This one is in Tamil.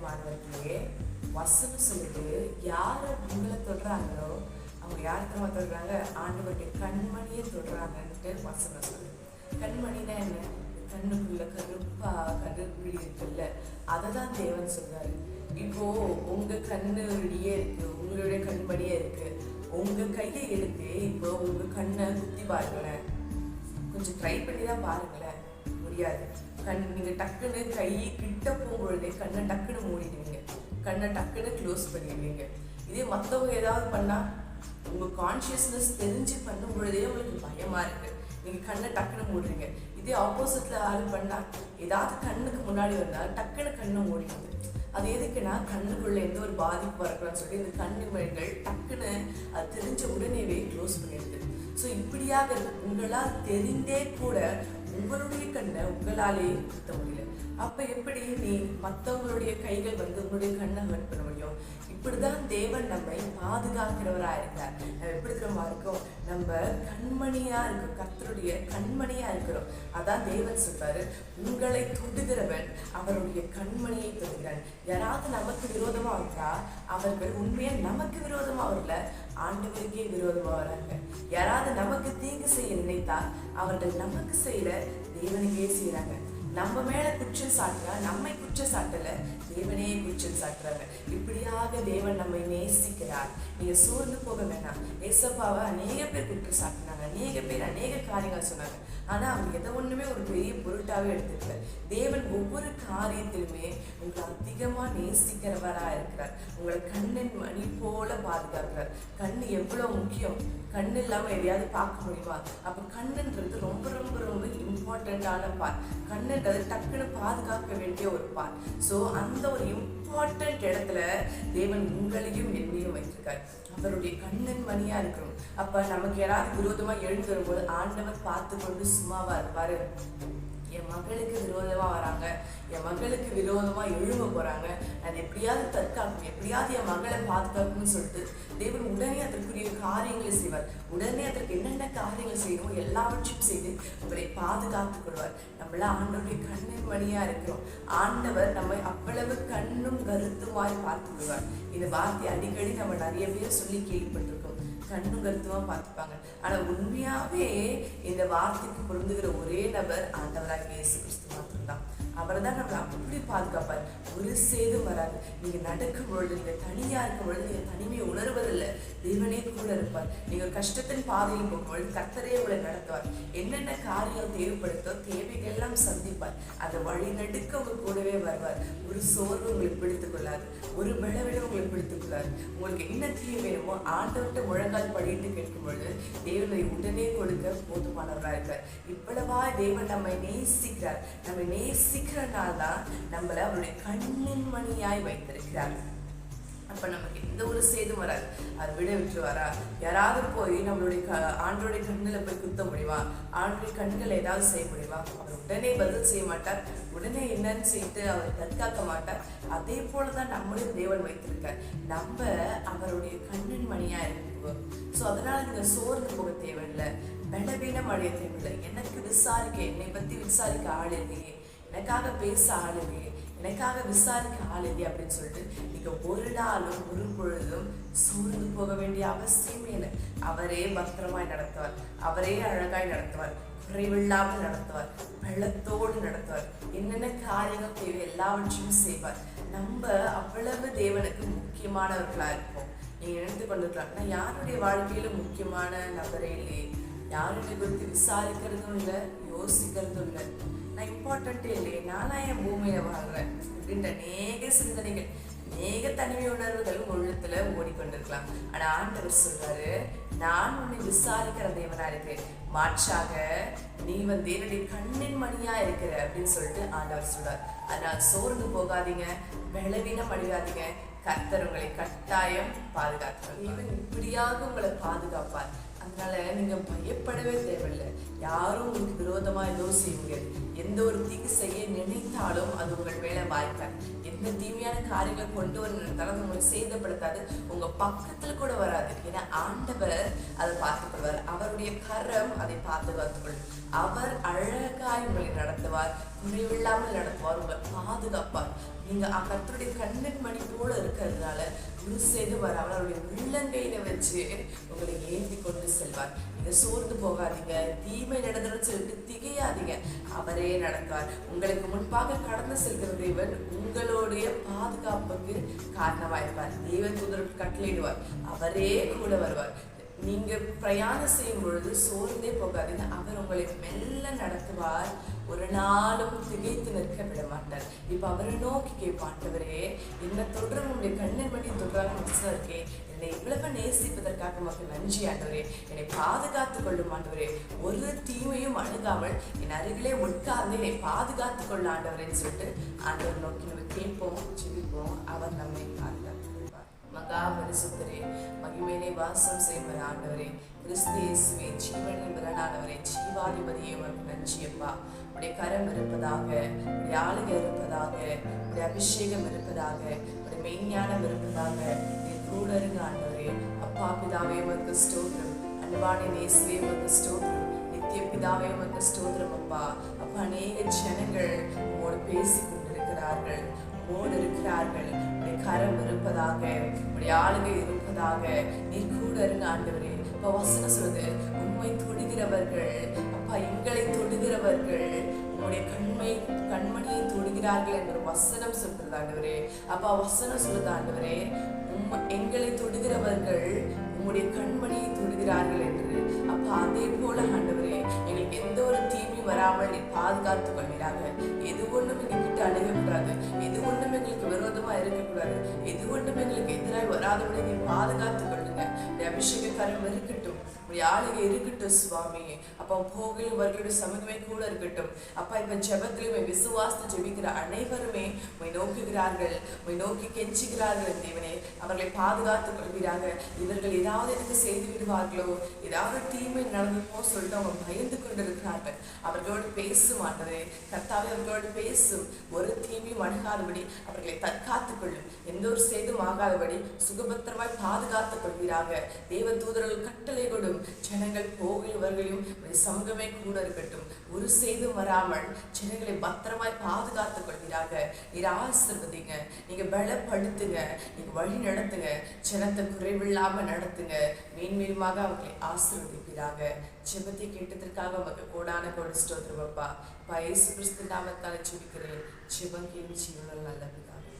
ரெண்டு வசனம் சொல்லிட்டு யார் உங்களை தொடுறாங்களோ அவங்க யார் தெரியுமா தொடுறாங்க? ஆண்டவருடைய கண்மணியை தொடுறாங்கன்ட்டு வசனம் சொல்லு கண்மணினா என்ன? கண்ணுக்குள்ள கருப்பா கருப்பிடி இருக்குல்ல அதை தான் தேவன் சொல்றாரு. இப்போ உங்க கண்ணு வெளியே இருக்கு உங்களுடைய கண்மணியே இருக்கு. உங்க கையை எடுத்து இப்போ உங்க கண்ணை குத்தி பாருங்களேன். கொஞ்சம் ட்ரை பண்ணி தான் பாருங்களேன். முடியாது. கண் நீங்க டக்குன்னு கை கிட்ட போகும்பொழுதே கண்ணை டக்குன்னு மூடிடுவீங்க. கண்ணை டக்குன்னு க்ளோஸ் பண்ணிடுவீங்க. இதே மற்றவங்க ஏதாவது பண்ணா உங்க கான்ஷியஸ்னஸ் தெரிஞ்சு பண்ணும் பொழுதே உங்களுக்கு பயமா இருக்கு. நீங்க கண்ணை டக்குன்னு மூடுறீங்க. இதே ஆப்போசிட்டில் ஆள் பண்ணா ஏதாவது கண்ணுக்கு முன்னாடி வந்தா டக்குன்னு கண்ணை மூடிடுது. அது எதுக்குன்னா கண்ணுக்குள்ள எந்த ஒரு பாதிப்பு வரக்கூடாதுன்னு சொல்லி இந்த கண்ணு மணிகள் டக்குன்னு அது தெரிஞ்ச உடனேவே க்ளோஸ் பண்ணிடுது. ஸோ இப்படியாக உங்களால் தெரிந்தே கூட உங்களுடைய கண்ணை உங்களாலே குத்த முடியல. அப்ப எப்படி நீ மற்றவங்களுடைய கைகள் வந்து உங்களுடைய கண்ணை ஹர்ட் பண்ண முடியும்? இப்படிதான் தேவன் நம்மை பாதுகாக்கிறவரா இருக்கார் நம்ம எப்படி தெரியுமா இருக்கோம்? நம்ம கண்மணியா இருக்கோம். கத்தருடைய கண்மணியா இருக்கிறோம். அதான் தேவன் சொல்றாரு உங்களை தொடுகிறவன் அவருடைய கண்மணியை தொடுகிறான். யாராவது நமக்கு விரோதமா இருக்கா? அவர்கள் உண்மையா நமக்கு விரோதமா வரல ஆண்டவருக்கே விரோதமா வராங்க. யாராவது நமக்கு தீங்கு செய்ய நினைத்தா அவர்கள் நமக்கு செய்யற தேவனுக்கே செய்யறாங்க நம்ம மேல குற்றம் சாட்டுறா நம்மை குற்றம் சாட்டல தேவனே குற்றம் சாட்டுறாங்க. இப்படியாக தேவன் நம்மை நேசிக்கிறார். நீங்க சோர்ந்து போக வேணாம். ஏசப்பாவை அநேக பேர் குற்றம் சாட்டினாங்க. அநேக பேர் அநேக காரியங்கள் சொன்னாங்க. ஆனா அவங்க எதை ஒண்ணுமே ஒரு பெரிய பொருட்டாவே எடுத்துக்கல. தேவன் ஒவ்வொரு காரியத்திலுமே உங்களை அதிகமாக நேசிக்கிறவராக இருக்கிறார். உங்களை கண்ணின் மணி போல பாதுகாக்கிறார். கண் எவ்வளோ முக்கியம்? கண் இல்லாமல் எதையாவது பார்க்க முடியுமா? அப்போ கண்ணுன்றது ரொம்ப ரொம்ப ரொம்ப இம்பார்ட்டண்ட்டான பார் கண்ணுன்றது டக்குன்னு பாதுகாக்க வேண்டிய ஒரு பார் ஸோ அந்த ஒரு இம்பார்ட்டண்ட் இடத்துல தேவன் உங்களையும் என்னையும் வைத்திருக்கார். அவருடைய கண்ணன் மணியாக இருக்கணும். அப்போ நமக்கு யாராவது விரோதமாக எழுந்து வரும்போது ஆண்டவர் பார்த்து கொண்டு சும்மாவா இருப்பார்? என் மகளுக்கு விரோதமாக வராங்க. என் மகளுக்கு விரோதமாக எழும்ப போகிறாங்க அது எப்படியாவது தற்காக்கணும் எப்படியாவது என் மகளை பாதுகாக்கணும்னு சொல்லிட்டு தேவன் உடனே அதற்குரிய காரியங்களை செய்வார். உடனே அதற்கு என்னென்ன காரியங்கள் செய்யணுமோ எல்லாவற்றையும் செய்து அவரை பாதுகாத்துக் கொள்வார். நம்மள ஆண்டவருடைய கண்ணின் மணியா இருக்கிறோம். ஆண்டவர் நம்மை அவ்வளவு கண்ணும் கருத்துமாய் பார்த்து கொள்வார். இந்த வார்த்தை அடிக்கடி நம்ம நிறைய பேர் சொல்லி கேள்விப்பட்டிருக்கோம். கண்ணும் கருத்துமா பார்த்துப்பாங்க. ஆனா உண்மையாவே இந்த வார்த்தைக்கு பொருந்துகிற ஒரே நபர் ஆண்டவராக இயேசு கிறிஸ்து அவர் தான் நம்மளை அப்படி பாதுகாப்பார். ஒரு சேதம் வராது. நீங்க நடக்கும் பொழுது நீங்கள் தனியா இருக்கும் பொழுது நீங்கள் தனிமையை உணர்வதில்லை. தேவனே கூட இருப்பார். நீங்கள் கஷ்டத்தின் பாதையில் போகும்பொழுது கத்தரே உங்களை நடத்துவார். என்னென்ன காரியம் தேவைப்படுத்தோ தேவைகள் எல்லாம் சந்திப்பார். அந்த வழி நடுக்க உங்க கூடவே வருவார். ஒரு சோர்வு உங்களுக்கு பிடித்துக் கொள்ளாது ஒரு பலவீனம் உங்களுக்கு பிடித்துக் கொள்ளாது உங்களுக்கு என்ன தீய வேணுமோ ஆண்டவர்கிட்ட முழங்கால் படிட்டு கேட்கும் பொழுது தேவனை உடனே கொடுக்க போதுமானவராக இருக்கார். இவ்வளவா தேவன் நம்மை நேசிக்கிறார். நம்மை நேசிக்கிறனால தான் நம்மளை அவருடைய கண்ணின் மணியாய் வைத்திருக்கிறார். அப்ப நமக்கு எந்த ஒரு சேதும் வராது. அது விட விட்டுருவாரா? யாராவது போய் நம்மளுடைய க ஆண்டோடைய கண்ணில் போய் குத்த முடியுமா? ஆண்டோடைய கண்கள் ஏதாவது செய்ய முடியுமா? அவர் உடனே பதில் செய்ய மாட்டார். உடனே என்னன்னு செய்து அவர் தற்காக்க மாட்டார். அதே போலதான் நம்மளையும் தேவன் வைத்திருக்கார். நம்ம அவருடைய கண்ணின் மணியாக இருக்குவோம். ஸோ அதனால நீங்கள் சோர்ந்து போக தேவையில்லை. பலவீனம் அடைய தேவையில்லை. எனக்கு விசாரிக்க என்னை பற்றி விசாரிக்க ஆள் இல்லையே. எனக்காக பேச ஆள் இல்லையே எனக்காக விசாரிக்க ஆள் இல்லையே அப்படின்னு சொல்லிட்டு நீங்க ஒரு நாளும் ஒரு பொழுதும் சூழ்ந்து போக வேண்டிய அவசியமே இல்லை. அவரே பத்திரமாய் நடத்துவார். அவரே அழகாய் நடத்துவார். குறைவில்லாமல் நடத்துவார். வெள்ளத்தோடு நடத்துவார். என்னென்ன காரியங்கள் தேவை எல்லாவற்றையும் செய்வார். நம்ம அவ்வளவு தேவனுக்கு முக்கியமானவர்களா இருப்போம். நீங்க நினைத்து கொண்டிருக்கலாம் நான் யாருடைய வாழ்க்கையில முக்கியமான நபரே இல்லையே. யாருடைய குறித்து விசாரிக்கிறதும் இல்லை யோசிக்கிறதும் இல்லை. நான் இம்பார்ட்டன்ட்டே இல்லையே நானா என் பூமியில வாழ்றேன். அப்படின்ற அநேக சிந்தனைகள் அநேக தனிமை உணர்வுகள் உள்ளத்துல ஓடிக்கொண்டிருக்கலாம். ஆனா ஆண்டவர் சொல்றாரு நான் உன்னை விசாரிக்கிற தேவனா இருக்கிறேன். மாற்றாக நீ வந்து என்னுடைய கண்ணின் மணியா இருக்கிற அப்படின்னு சொல்லிட்டு ஆண்டவர் சொல்றார். அதனால் சோர்ந்து போகாதீங்க பலவீனம் அடையாதீங்க கர்த்தர் உங்களை கட்டாயம் பாதுகாக்கிறார். இவன் இப்படியாக உங்களை பாதுகாப்பார். அதனால நீங்க பயப்படவே தேவையில்லை. யாரும் உங்களுக்கு விரோதமா எதுவும் செய்யுங்க. எந்த ஒரு தீங்கு செய்ய நினைத்தாலும் அது உங்கள் மேல வாய்ப்பார் எந்த தீமையான காரியங்களை கொண்டு வர நினைத்தாலும் உங்களை சேதப்படுத்தாது. உங்க பக்கத்துல கூட வராது. ஏன்னா ஆண்டவர் அதை பார்த்துக்கொள்வார் அவருடைய கரம் அதை பாதுகாத்துக்கொள்ளும் அவர் அழகாய் உங்களை நடத்துவார். குறைவில்லாமல் நடத்துவார். உங்களை பாதுகாப்பார். நீங்க கத்தருடைய கண்ணன் மணி போல இருக்கிறதுனால ஒரு செய்து வராமல் அவருடைய உள்ளங்கையில வச்சு உங்களை ஏந்தி கொண்டு செல்வார். நீங்க சோர்ந்து போகாதீங்க. தீமை நடந்துடும் சொல்லிட்டு திகையாதீங்க. அவரே நடந்தார். உங்களுக்கு முன்பாக கடந்து செல்கிற தேவன் உங்களுடைய பாதுகாப்புக்கு காரணமாயிருப்பார். தேவன் தூதருக்கு கட்டளையிடுவார். அவரே கூட வருவார். நீங்க பிரயாணம் செய்யும் பொழுது சோர்ந்தே போகாதீங்க. அவர் உங்களை மெல்ல நடத்துவார். ஒரு நாளும் திகைத்து நிற்க விட மாட்டார். இப்ப அவரை நோக்கி கேட்பாண்டவரே என்ன தொடர உங்களுடைய கண்ணன் மணி தொடராக மனசுல இருக்கே. என்னை இவ்வளவு நேசிப்பதற்காக மக்கள் நன்றி ஆண்டவரே. என்னை பாதுகாத்துக் கொள்ளும் ஆண்டவரே. ஒரு தீமையும் அணுகாமல் என் அருகிலே உட்கார்ந்து என்னை பாதுகாத்துக் கொள்ள ஆண்டவரேன்னு சொல்லிட்டு ஆண்டவர் நோக்கி நம்ம கேட்போம் ஜெபிப்போம். அவர் நம்மை வாசம் செய்வர் ஆண்டவரே. கிறிஸ்து இயேசுவே ஜீவனின் பிறனானவரே ஜீவாதிபதியே உனக்கு நன்றியப்பா உடைய கரம் இருப்பதாக உடைய ஆளுகை இருப்பதாக உடைய அபிஷேகம் இருப்பதாக உடைய மெய்ஞானம் இருப்பதாக நீ கூட இருங்க ஆண்டவரே. அப்பா பிதாவே உனக்கு ஸ்தோத்திரம். அன்பான நேசுவே உனக்கு ஸ்தோத்திரம். நித்திய பிதாவே உனக்கு ஸ்தோத்திரம் அப்பா. அப்பா அநேக ஜனங்கள் உங்களோடு பேசி கொண்டிருக்கிறார்கள் உங்களோடு இருக்கிறார்கள். கரம் இருப்பதாக உடைய ஆளுகை இருப்பதாக நீ கூட இருங்க ஆண்டவரே. அப்பா வசனம் சொல்லுது உண்மை தொடுகிறவர்கள் அப்பா எங்களை தொடுகிறவர்கள் உங்களுடைய கண்மை கண்மணியை தொடுகிறார்கள் என்ற வசனம் சொல்கிறது ஆண்டவரே. அப்பா வசனம் சொல்லுது ஆண்டவரே எங்களை தொடுகிறவர்கள் உங்களுடைய கண்மணியை தொழுகிறார்கள் என்று. அப்பா அதே போல ஆண்டவரே எங்களுக்கு எந்த ஒரு தீமையும் வராமல் நீ பாதுகாத்துக் கொள்கிறாங்க எது ஒன்றும் எங்ககிட்ட அணுகக்கூடாது. எது ஒன்றும் எங்களுக்கு விரோதமா இருக்கக்கூடாது. எது ஒன்றும் எங்களுக்கு எதிராக வராதபடி நீ பாதுகாத்துக் கொள்ளுங்க. இந்த அபிஷேக கரம் இருக்கட்டும் உடைய ஆளுகை இருக்கட்டும் சுவாமி. அப்பா போகலும் வருகளுடைய சமூகமே கூட இருக்கட்டும். அப்பா இப்ப ஜபத்திலுமே விசுவாசத்தை ஜெபிக்கிற அனைவருமே உமை நோக்குகிறார்கள். உமை நோக்கி கெஞ்சுகிறார்கள். தேவனே அவர்களை பாதுகாத்துக் கொள்கிறாங்க இவர்கள் ஏதாவது எனக்கு செய்து விடுவார்களோ? ஏதாவது தீமை நடந்துமோ சொல்லிட்டு அவங்க பயந்து கொண்டிருக்கிறார்கள். அவர்களோடு பேசும் ஆண்டவரே கர்த்தாவே அவர்களோடு பேசும். ஒரு தீமையும் அணுகாதபடி அவர்களை தற்காத்துக் கொள்ளும். எந்த ஒரு சேதும் ஆகாதபடி சுகபத்திரமாய் பாதுகாத்துக் கொள்கிறாங்க தேவ தூதர்கள் கட்டளை கொடும். ஜனங்கள் போகிறவர்களையும் சமூகமே கூட இருக்கட்டும். ஒரு சேதும் வராமல் ஜனங்களை பத்திரமாய் பாதுகாத்துக் கொள்கிறாங்க நீர் ஆசிர்வதிங்க. நீங்க பலப்படுத்துங்க. நீங்க வழி நடத்துங்க. ஜனத்தை குறைவில்லாம நடத்துங்க. மேன்மேலுமாக அவர்களை ஆசீர்வதிப்பீராக. ஜெபத்தை கேட்டதற்காக உமக்கு கோடான கோடி ஸ்தோத்திரம் பயசு கிறிஸ்து நாமத்தால ஜெபிக்கிறேன். ஜெபம் கேள்வி நல்ல பிதாவே.